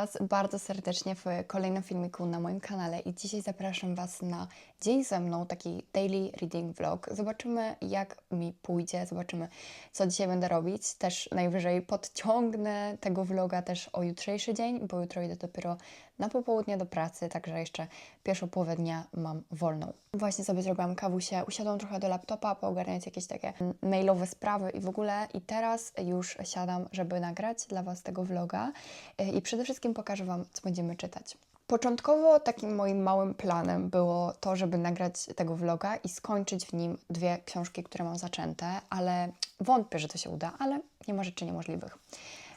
Was bardzo serdecznie w kolejnym filmiku na moim kanale i dzisiaj zapraszam Was na dzień ze mną, taki daily reading vlog. Zobaczymy jak mi pójdzie, zobaczymy co dzisiaj będę robić. Też najwyżej podciągnę tego vloga też o jutrzejszy dzień, bo jutro idę dopiero na popołudnie do pracy, także jeszcze pierwszą połowę dnia mam wolną. Właśnie sobie zrobiłam kawusie, usiadłam trochę do laptopa, poogarniać jakieś takie mailowe sprawy i w ogóle i teraz już siadam, żeby nagrać dla Was tego vloga i przede wszystkim pokażę Wam, co będziemy czytać. Początkowo takim moim małym planem było to, żeby nagrać tego vloga i skończyć w nim dwie książki, które mam zaczęte, ale wątpię, że to się uda, ale nie ma rzeczy niemożliwych.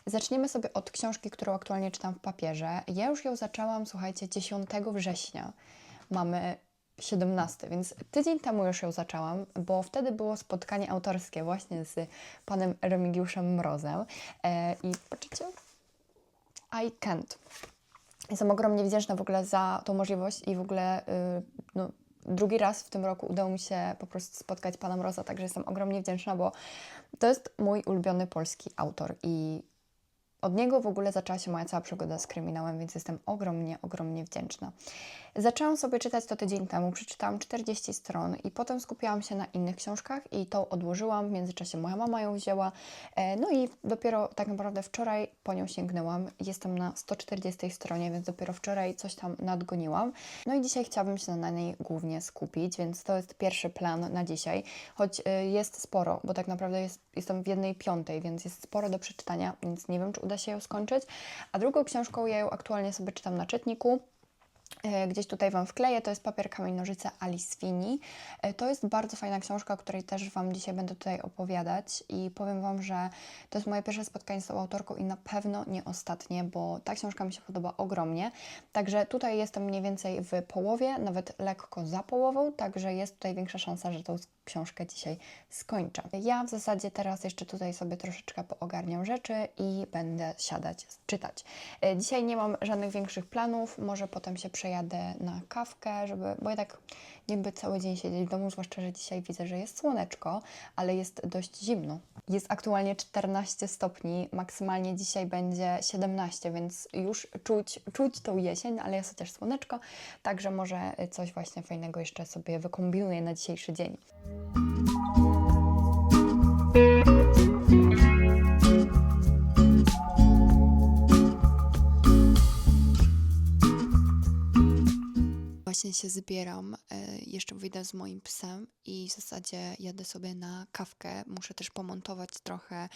Zaczniemy sobie od książki, którą aktualnie czytam w papierze. Ja już ją zaczęłam, słuchajcie, 10 września. Mamy 17, więc tydzień temu już ją zaczęłam, bo wtedy było spotkanie autorskie właśnie z panem Remigiuszem Mrozem. E, I patrzycie, I can't. Jestem ogromnie wdzięczna w ogóle za tą możliwość i w ogóle y, no, drugi raz w tym roku udało mi się po prostu spotkać pana Mroza, także jestem ogromnie wdzięczna, bo to jest mój ulubiony polski autor i od niego w ogóle zaczęła się moja cała przygoda z kryminałem, więc jestem ogromnie, ogromnie wdzięczna. Zaczęłam sobie czytać to tydzień temu, przeczytałam 40 stron i potem skupiałam się na innych książkach i tą odłożyłam. W międzyczasie moja mama ją wzięła. E, No i dopiero tak naprawdę wczoraj po nią sięgnęłam. Jestem na 140 stronie, więc dopiero wczoraj coś tam nadgoniłam. No i dzisiaj chciałabym się na niej głównie skupić, więc to jest pierwszy plan na dzisiaj. Choć e, jest sporo, bo tak naprawdę jest, jestem w jednej piątej, więc jest sporo do przeczytania, więc nie wiem, czy uda się ją skończyć. A drugą książką ja ją aktualnie sobie czytam na czytniku. E, Gdzieś tutaj Wam wkleję, to jest Papier, Kamień, Nożyce Alice Fini. E, To jest bardzo fajna książka, o której też Wam dzisiaj będę tutaj opowiadać i powiem Wam, że to jest moje pierwsze spotkanie z tą autorką i na pewno nie ostatnie, bo ta książka mi się podoba ogromnie. Także tutaj jestem mniej więcej w połowie, nawet lekko za połową, także jest tutaj większa szansa, że tą książkę dzisiaj skończę. Ja w zasadzie teraz jeszcze tutaj sobie troszeczkę poogarniam rzeczy i będę siadać, czytać. E, Dzisiaj nie mam żadnych większych planów, może potem się przejadę na kawkę, żeby, bo ja tak niby cały dzień siedzieć w domu, zwłaszcza, że dzisiaj widzę, że jest słoneczko, ale jest dość zimno. Jest aktualnie 14 stopni, maksymalnie dzisiaj będzie 17, więc już czuć, czuć tą jesień, ale jest chociaż słoneczko, także może coś właśnie fajnego jeszcze sobie wykombinuję na dzisiejszy dzień. Właśnie się zbieram, e, jeszcze wyjdę z moim psem i w zasadzie jadę sobie na kawkę. Muszę też pomontować trochę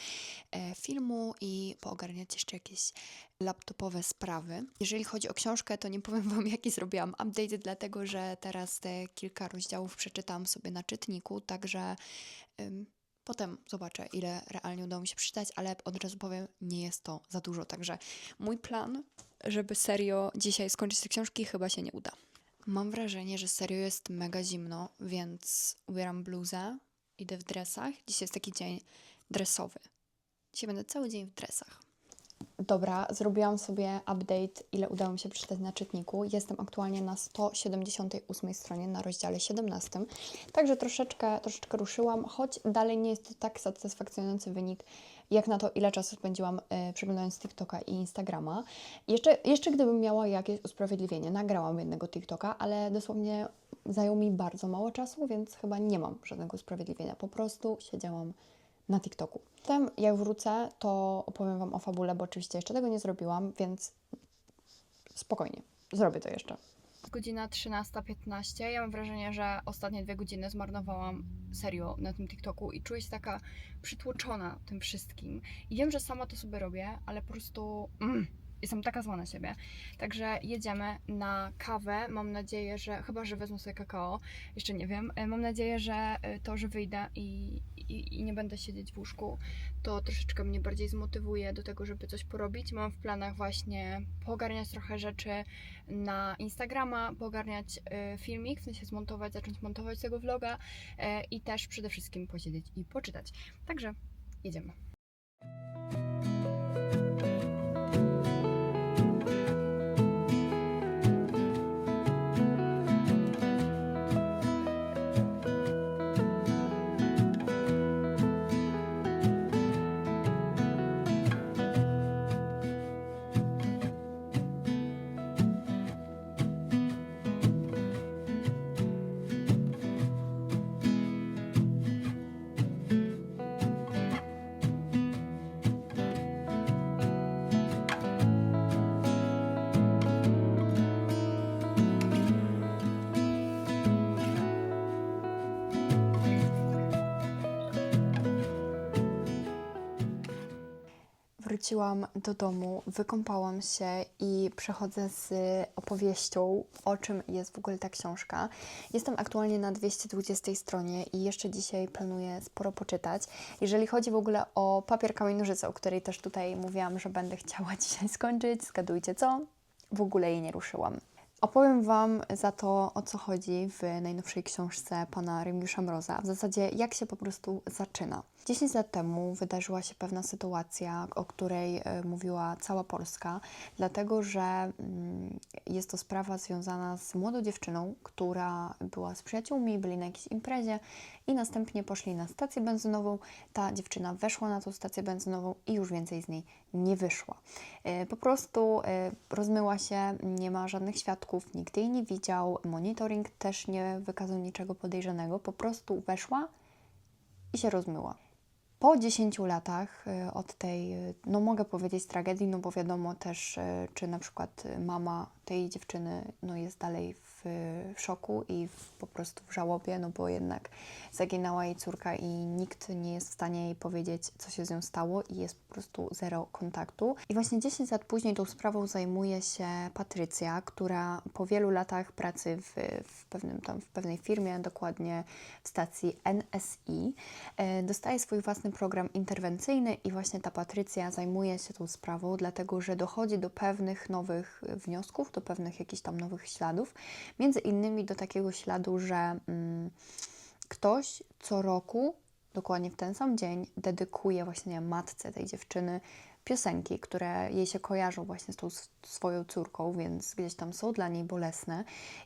e, filmu i poogarniać jeszcze jakieś laptopowe sprawy. Jeżeli chodzi o książkę, to nie powiem Wam, jaki zrobiłam update, dlatego że teraz te kilka rozdziałów przeczytałam sobie na czytniku, także ym, potem zobaczę, ile realnie udało mi się przeczytać, ale od razu powiem, nie jest to za dużo. Także mój plan, żeby serio dzisiaj skończyć te książki, chyba się nie uda. Mam wrażenie, że serio jest mega zimno, więc ubieram bluzę, idę w dresach. Dzisiaj jest taki dzień dresowy. Dzisiaj będę cały dzień w dresach. Dobra, zrobiłam sobie update, ile udało mi się przeczytać na czytniku. Jestem aktualnie na 178 stronie, na rozdziale 17. Także troszeczkę, troszeczkę ruszyłam, choć dalej nie jest to tak satysfakcjonujący wynik, jak na to, ile czasu spędziłam y, przeglądając TikToka i Instagrama. Jeszcze, jeszcze gdybym miała jakieś usprawiedliwienie, nagrałam jednego TikToka, ale dosłownie zajął mi bardzo mało czasu, więc chyba nie mam żadnego usprawiedliwienia. Po prostu siedziałam na TikToku. Potem jak wrócę, to opowiem Wam o fabule, bo oczywiście jeszcze tego nie zrobiłam, więc spokojnie, zrobię to jeszcze. Godzina 13.15. Ja mam wrażenie, że ostatnie dwie godziny zmarnowałam serio na tym TikToku i czuję się taka przytłoczona tym wszystkim. I wiem, że sama to sobie robię, ale po prostu mm, jestem taka zła na siebie. Także jedziemy na kawę. Mam nadzieję, że chyba, że wezmę sobie kakao, jeszcze nie wiem. E, Mam nadzieję, że e, to, że wyjdę i, i, i nie będę siedzieć w łóżku, to troszeczkę mnie bardziej zmotywuje do tego, żeby coś porobić. Mam w planach właśnie poogarniać trochę rzeczy na Instagrama, poogarniać y, filmik, w sensie zmontować, zacząć montować tego vloga i też przede wszystkim posiedzieć i poczytać. Także jedziemy. Wróciłam do domu, wykąpałam się i przechodzę z opowieścią, o czym jest w ogóle ta książka. Jestem aktualnie na 220 stronie i jeszcze dzisiaj planuję sporo poczytać. Jeżeli chodzi w ogóle o papier, kamień, o której też tutaj mówiłam, że będę chciała dzisiaj skończyć, zgadujcie co? W ogóle jej nie ruszyłam. Opowiem Wam za to, o co chodzi w najnowszej książce pana Remigiusza Mroza. W zasadzie, jak się po prostu zaczyna. 10 lat temu wydarzyła się pewna sytuacja, o której e, mówiła cała Polska, dlatego że mm, jest to sprawa związana z młodą dziewczyną, która była z przyjaciółmi, byli na jakiejś imprezie i następnie poszli na stację benzynową. Ta dziewczyna weszła na tą stację benzynową i już więcej z niej nie wyszła. E, Po prostu e, rozmyła się, nie ma żadnych nikt jej nie widział, monitoring też nie wykazał niczego podejrzanego, po prostu weszła i się rozmyła. Po 10 latach y, od tej, y, no mogę powiedzieć, tragedii, no bo wiadomo też, y, czy na przykład mama tej dziewczyny no jest dalej w, w szoku i w, po prostu w żałobie, no bo jednak zaginęła jej córka i nikt nie jest w stanie jej powiedzieć, co się z nią stało i jest po prostu zero kontaktu. I właśnie 10 lat później tą sprawą zajmuje się Patrycja, która po wielu latach pracy w, w, pewnym, tam, w pewnej firmie, dokładnie w stacji NSI, e, dostaje swój własny program interwencyjny i właśnie ta Patrycja zajmuje się tą sprawą, dlatego że dochodzi do pewnych nowych wniosków, do pewnych jakichś tam nowych śladów, między innymi do takiego śladu, że mm, ktoś co roku, dokładnie w ten sam dzień, dedykuje właśnie matce tej dziewczyny piosenki, które jej się kojarzą właśnie z tą swoją córką, więc gdzieś tam są dla niej bolesne.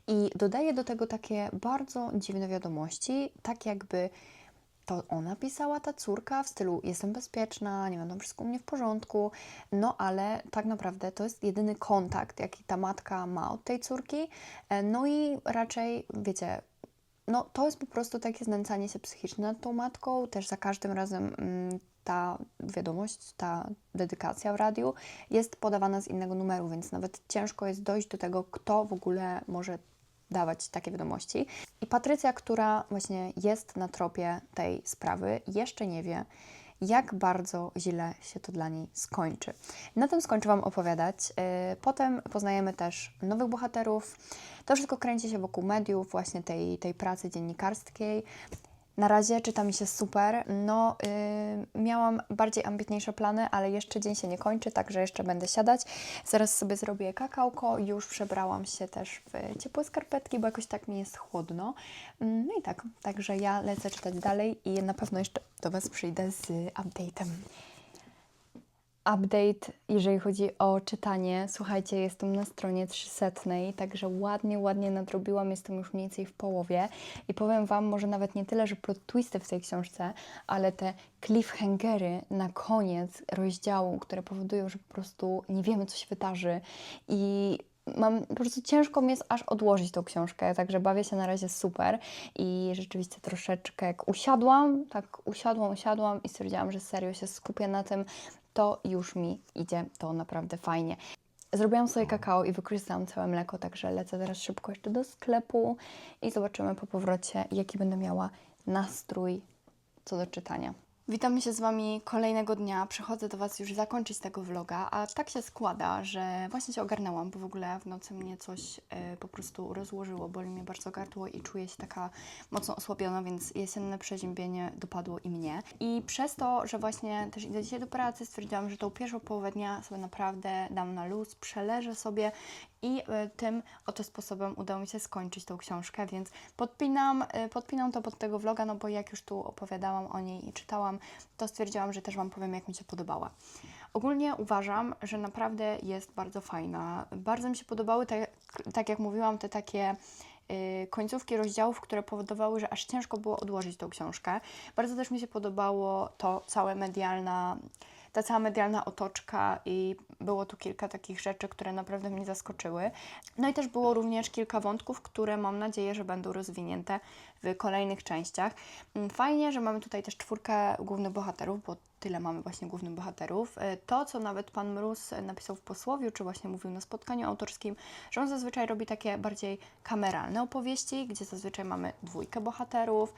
I dodaje do tego takie bardzo dziwne wiadomości, tak jakby to ona pisała, ta córka, w stylu jestem bezpieczna, nie będą wszystko u mnie w porządku, no ale tak naprawdę to jest jedyny kontakt, jaki ta matka ma od tej córki, E, no i raczej, wiecie, no to jest po prostu takie znęcanie się psychiczne nad tą matką, też za każdym razem mm, ta wiadomość, ta dedykacja w radiu jest podawana z innego numeru, więc nawet ciężko jest dojść do tego, kto w ogóle może dawać takie wiadomości. I Patrycja, która właśnie jest na tropie tej sprawy, jeszcze nie wie, jak bardzo źle się to dla niej skończy. Na tym skończę Wam opowiadać. Yy, Potem poznajemy też nowych bohaterów. To wszystko kręci się wokół mediów, właśnie tej, tej pracy dziennikarskiej. Na razie czyta mi się super. No, yy, miałam bardziej ambitniejsze plany, ale jeszcze dzień się nie kończy, także jeszcze będę siadać. Zaraz sobie zrobię kakałko. Już przebrałam się też w ciepłe skarpetki, bo jakoś tak mi jest chłodno. Mm, No i tak, także ja lecę czytać dalej i na pewno jeszcze do Was przyjdę z update'em. Update, jeżeli chodzi o czytanie. Słuchajcie, jestem na stronie 300, także ładnie, ładnie nadrobiłam. Jestem już mniej więcej w połowie. I powiem Wam, może nawet nie tyle, że plot twisty w tej książce, ale te cliffhangery na koniec rozdziału, które powodują, że po prostu nie wiemy, co się wydarzy. I mam po prostu ciężko mi jest aż odłożyć tą książkę, także bawię się na razie super i rzeczywiście troszeczkę jak usiadłam, tak usiadłam, usiadłam i stwierdziłam, że serio się skupię na tym, to już mi idzie to naprawdę fajnie. Zrobiłam sobie kakao i wykorzystałam całe mleko, także lecę teraz szybko jeszcze do sklepu i zobaczymy po powrocie, jaki będę miała nastrój co do czytania. Witamy się z Wami kolejnego dnia. Przychodzę do Was już zakończyć tego vloga, a tak się składa, że właśnie się ogarnęłam, bo w ogóle w nocy mnie coś e, po prostu rozłożyło, boli mnie bardzo gardło i czuję się taka mocno osłabiona, więc jesienne przeziębienie dopadło i mnie. I przez to, że właśnie też idę dzisiaj do pracy, stwierdziłam, że tą pierwszą połowę dnia sobie naprawdę dam na luz, przeleżę sobie i e, tym oto sposobem udało mi się skończyć tą książkę, więc podpinam, e, podpinam to pod tego vloga, no bo jak już tu opowiadałam o niej i czytałam, to stwierdziłam, że też Wam powiem, jak mi się podobała. Ogólnie uważam, że naprawdę jest bardzo fajna. Bardzo mi się podobały, te, tak jak mówiłam, te takie y, końcówki rozdziałów, które powodowały, że aż ciężko było odłożyć tą książkę. Bardzo też mi się podobało to całe medialna, ta cała medialna otoczka i było tu kilka takich rzeczy, które naprawdę mnie zaskoczyły. No i też było również kilka wątków, które mam nadzieję, że będą rozwinięte w kolejnych częściach. Mm, Fajnie, że mamy tutaj też czwórkę głównych bohaterów, bo tyle mamy właśnie głównych bohaterów. E, To, co nawet Pan Mróz e, napisał w posłowiu, czy właśnie mówił na spotkaniu autorskim, że on zazwyczaj robi takie bardziej kameralne opowieści, gdzie zazwyczaj mamy dwójkę bohaterów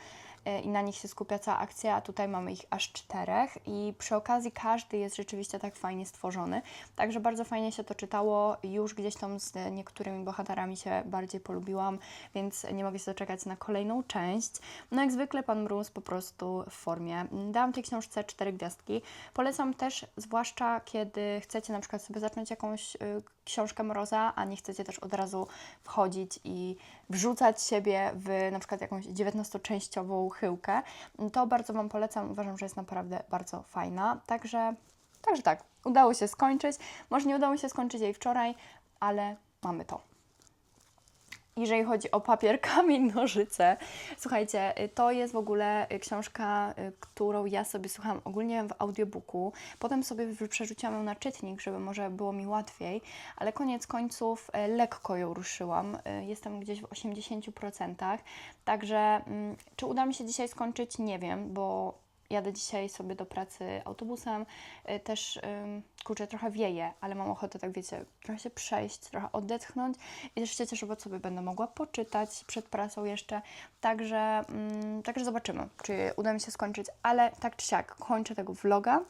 i na nich się skupia cała akcja, a tutaj mamy ich aż czterech i przy okazji każdy jest rzeczywiście tak fajnie stworzony, także bardzo fajnie się to czytało, już gdzieś tam z niektórymi bohaterami się bardziej polubiłam, więc nie mogę się doczekać na kolejną część. No jak zwykle Pan Mróz po prostu w formie. Dałam tej książce cztery gwiazdki. Polecam też, zwłaszcza kiedy chcecie na przykład sobie zacząć jakąś y, książkę Mroza, a nie chcecie też od razu wchodzić i wrzucać siebie w na przykład jakąś 19-częściową chyłkę, to bardzo Wam polecam. Uważam, że jest naprawdę bardzo fajna. Także, także tak, udało się skończyć. Może nie udało się skończyć jej wczoraj, ale mamy to. Jeżeli chodzi o papier, kamień, nożyce, słuchajcie, y, to jest w ogóle y, książka, y, którą ja sobie słucham ogólnie w audiobooku. Potem sobie przerzuciłam ją na czytnik, żeby może było mi łatwiej, ale koniec końców lekko ją ruszyłam. Jestem gdzieś w 80%. Także mm, czy uda mi się dzisiaj skończyć? Nie wiem, bo jadę dzisiaj sobie do pracy autobusem. Y, Też, kurczę, trochę wieje, ale mam ochotę, tak wiecie, trochę się przejść, trochę odetchnąć i też się cieszę, bo sobie będę mogła poczytać przed pracą jeszcze. Także, także zobaczymy, czy uda mi się skończyć, ale tak czy siak kończę tego vloga.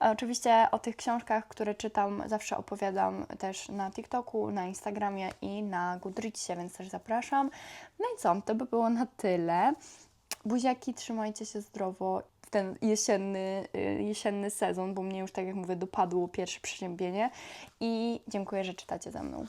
E, Oczywiście o tych książkach, które czytam, zawsze opowiadam też na TikToku, na Instagramie i na Goodreadsie, więc też zapraszam. No i co, to by było na tyle. Buziaki, trzymajcie się zdrowo ten jesienny, y, jesienny sezon, bo mnie już, tak jak mówię, dopadło pierwsze przeziębienie i dziękuję, że czytacie ze mną.